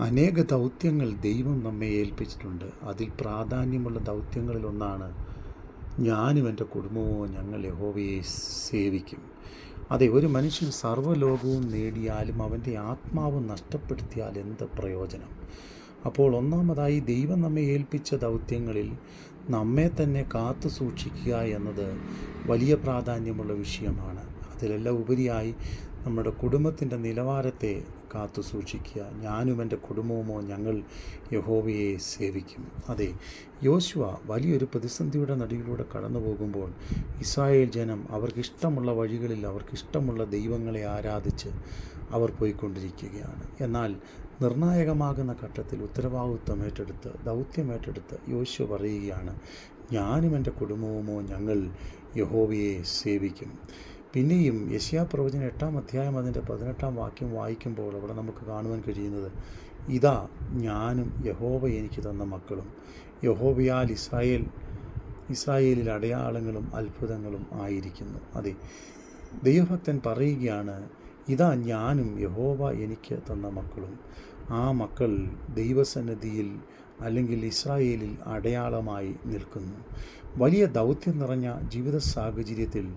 അനേക ദൗത്യങ്ങൾ ദൈവം നമ്മെ ഏൽപ്പിച്ചിട്ടുണ്ട്. അതിൽ പ്രാധാന്യമുള്ള ദൗത്യങ്ങളിലൊന്നാണ് ഞാനും എന്റെ കുടുംബവും ഞങ്ങൾ യഹോവയെ സേവിക്കും. അതെ ഒരു മനുഷ്യൻ സർവലോകവും നേടിയാലും അവന്റെ ആത്മാവ് നഷ്ടപ്പെടുത്തിയാൽ എന്ത് പ്രയോജനം? അപ്പോൾ ഒന്നാമതായി ദൈവം നമ്മെ ഏൽപ്പിച്ച ദൗത്യങ്ങളിൽ നമ്മെ തന്നെ കാത്തു സൂക്ഷിക്കുക എന്നത് വലിയ പ്രാധാന്യമുള്ള വിഷയമാണ്. അതിലെല്ലാം ഉപരിയായി നമ്മുടെ കുടുംബത്തിന്റെ നിലവാരത്തെ കാത്തു സൂക്ഷിക്കുക. ഞാനും എന്റെ കുടുംബവുമോ ഞങ്ങൾ യഹോവയെ സേവിക്കും. അതെ യോശുവ വലിയൊരു പ്രതിസന്ധിയുടെ നടിയിലൂടെ കടന്നു പോകുമ്പോൾ ഇസ്രായേൽ ജനം അവർക്കിഷ്ടമുള്ള വഴികളിൽ അവർക്കിഷ്ടമുള്ള ദൈവങ്ങളെ ആരാധിച്ച് അവർ പോയിക്കൊണ്ടിരിക്കുകയാണ്. എന്നാൽ നിർണായകമാകുന്ന ഘട്ടത്തിൽ ഉത്തരവാദിത്വം ഏറ്റെടുത്ത് ദൗത്യം ഏറ്റെടുത്ത് യോശുവ പറയുകയാണ് ഞാനും എന്റെ കുടുംബവുമോ ഞങ്ങൾ യഹോവയെ സേവിക്കും. പിന്നെയും യശ്യാ പ്രവചനം എട്ടാം അധ്യായം അതിന്റെ പതിനെട്ടാം വാക്യം വായിക്കുമ്പോൾ അവിടെ നമുക്ക് കാണുവാൻ കഴിയുന്നത് ഇതാ ഞാനും യഹോവ എനിക്ക് തന്ന മക്കളും. യഹോവയാൽ ഇസ്രായേൽ ഇസ്രായേലിൽ അടയാളങ്ങളും അത്ഭുതങ്ങളും ആയിരിക്കുന്നു. അതെ ദൈവഭക്തൻ പറയുകയാണ് ഇതാ ഞാനും യഹോവ എനിക്ക് തന്ന മക്കളും. ആ മക്കൾ ദൈവസന്നിധിയിൽ അല്ലെങ്കിൽ ഇസ്രായേലിൽ അടയാളമായി നിൽക്കുന്നു. വലിയ ദൗത്യം നിറഞ്ഞ ജീവിത സാഹചര്യത്തിൽ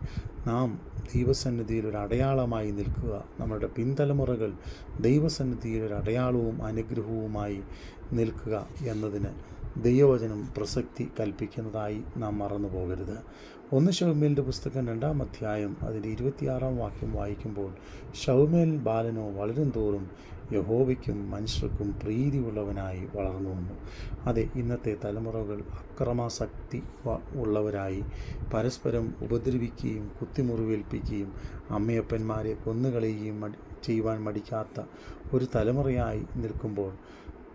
നാം ദൈവസന്നിധിയിൽ ഒരു അടയാളമായി നിൽക്കുക. നമ്മുടെ പിൻതലമുറകൾ ദൈവസന്നിധിയിൽ ഒരു അടയാളവും അനുഗ്രഹവുമായി നിൽക്കുക എന്നതിന് ദൈവവചനം പ്രസക്തി കൽപ്പിക്കുന്നതായി നാം മറന്നു പോകരുത്. ഒന്ന് ഷൗമേലിന്റെ പുസ്തകം രണ്ടാം അധ്യായം അതിന്റെ ഇരുപത്തിയാറാം വാക്യം വായിക്കുമ്പോൾ ഷൗമേൽ ബാലനോ വളരും തോറും യഹോവയ്ക്കും മനുഷ്യർക്കും പ്രീതിയുള്ളവനായി വളർന്നു വന്നു. അതെ ഇന്നത്തെ തലമുറകൾ അക്രമാസക്തി ഉള്ളവരായി പരസ്പരം ഉപദ്രവിക്കുകയും കുത്തിമുറിവേൽപ്പിക്കുകയും അമ്മയപ്പന്മാരെ കൊന്നുകളയുകയും ചെയ്യുവാൻ മടിക്കാത്ത ഒരു തലമുറയായി നിൽക്കുമ്പോൾ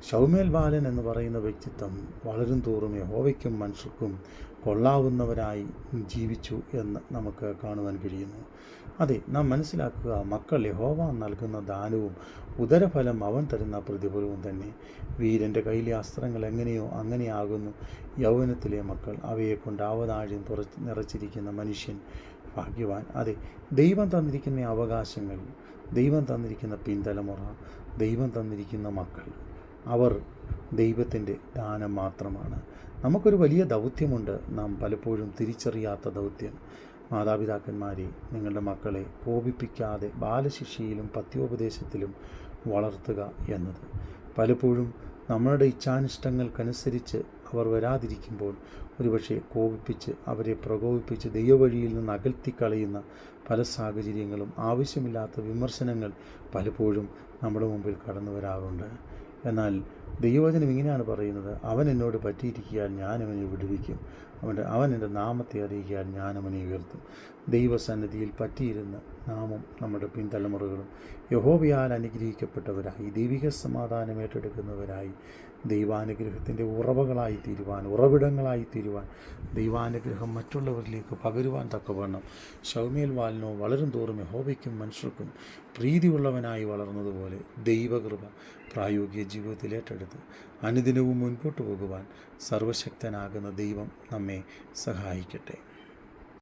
ഷൗമേൽ ബാലൻ എന്ന് പറയുന്ന വ്യക്തിത്വം വളരും തോറും യഹോവയ്ക്കും മനുഷ്യർക്കും കൊള്ളാവുന്നവരായി ജീവിച്ചു എന്ന് നമുക്ക് കാണുവാൻ കഴിയുന്നു. അതെ നാം മനസ്സിലാക്കുക മക്കൾ യഹോവ നൽകുന്ന ദാനവും ഉദരഫലം അവൻ തരുന്ന പ്രതിഫലവും തന്നെ. വീരന്റെ കയ്യിലെ അസ്ത്രങ്ങൾ എങ്ങനെയോ അങ്ങനെയാകുന്നു. യൗവനത്തിലെ മക്കൾ അവയെ കൊണ്ട് ആവതാഴ്യം നിറച്ചിരിക്കുന്ന മനുഷ്യൻ ഭാഗ്യവാൻ. അതെ ദൈവം തന്നിരിക്കുന്ന അവകാശങ്ങൾ ദൈവം തന്നിരിക്കുന്ന പിൻതലമുറ ദൈവം തന്നിരിക്കുന്ന മക്കൾ. അവർ ദൈവത്തിന്റെ ദാനം മാത്രമാണ്. നമുക്കൊരു വലിയ ദൗത്യമുണ്ട് നാം പലപ്പോഴും തിരിച്ചറിയാത്ത ദൗത്യം. മാതാപിതാക്കന്മാരെ നിങ്ങളുടെ മക്കളെ കോപിപ്പിക്കാതെ ബാലശിക്ഷയിലും പത്യോപദേശത്തിലും വളർത്തുക എന്നത്. പലപ്പോഴും നമ്മളുടെ ഇച്ഛാനിഷ്ടങ്ങൾക്കനുസരിച്ച് അവർ വരാതിരിക്കുമ്പോൾ ഒരുപക്ഷെ കോപിപ്പിച്ച് അവരെ പ്രകോപിപ്പിച്ച് ദൈവവഴിയിൽ നിന്ന് അകൽത്തിക്കളയുന്ന പല സാഹചര്യങ്ങളും ആവശ്യമില്ലാത്ത വിമർശനങ്ങൾ പലപ്പോഴും നമ്മുടെ മുമ്പിൽ കടന്നു വരാറുണ്ട് എന്നാൽ ദൈവവചനം ഇങ്ങനെയാണ് പറയുന്നത് അവൻ എന്നോട് പറ്റിയിരിക്കാൻ ഞാനവനെ വിടുവിക്കും. അവന്റെ അവൻ എന്റെ നാമത്തെ അറിയിക്കാൻ ഞാനവനെ ഉയർത്തും. ദൈവസന്നിധിയിൽ പറ്റിയിരുന്ന നാമം നമ്മുടെ പിൻതലമുറകളും യഹോബിയാൽ അനുഗ്രഹിക്കപ്പെട്ടവരായി ദൈവിക സമാധാനം ഏറ്റെടുക്കുന്നവരായി ദൈവാനുഗ്രഹത്തിന്റെ ഉറവകളായി തീരുവാൻ ഉറവിടങ്ങളായി തീരുവാൻ ദൈവാനുഗ്രഹം മറ്റുള്ളവരിലേക്ക് പകരുവാൻ തക്കവണ്ണം ഷൗമേൽ വാലിനോ വളരും തോറും യഹോബയ്ക്കും മനുഷ്യർക്കും പ്രീതിയുള്ളവനായി വളർന്നതുപോലെ ദൈവകൃപ പ്രായോഗിക ജീവിതത്തിൽ ഏറ്റെടുത്ത് അനുദിനവും മുൻപോട്ട് പോകുവാൻ സർവശക്തനാകുന്ന ദൈവം നമ്മെ സഹായിക്കട്ടെ.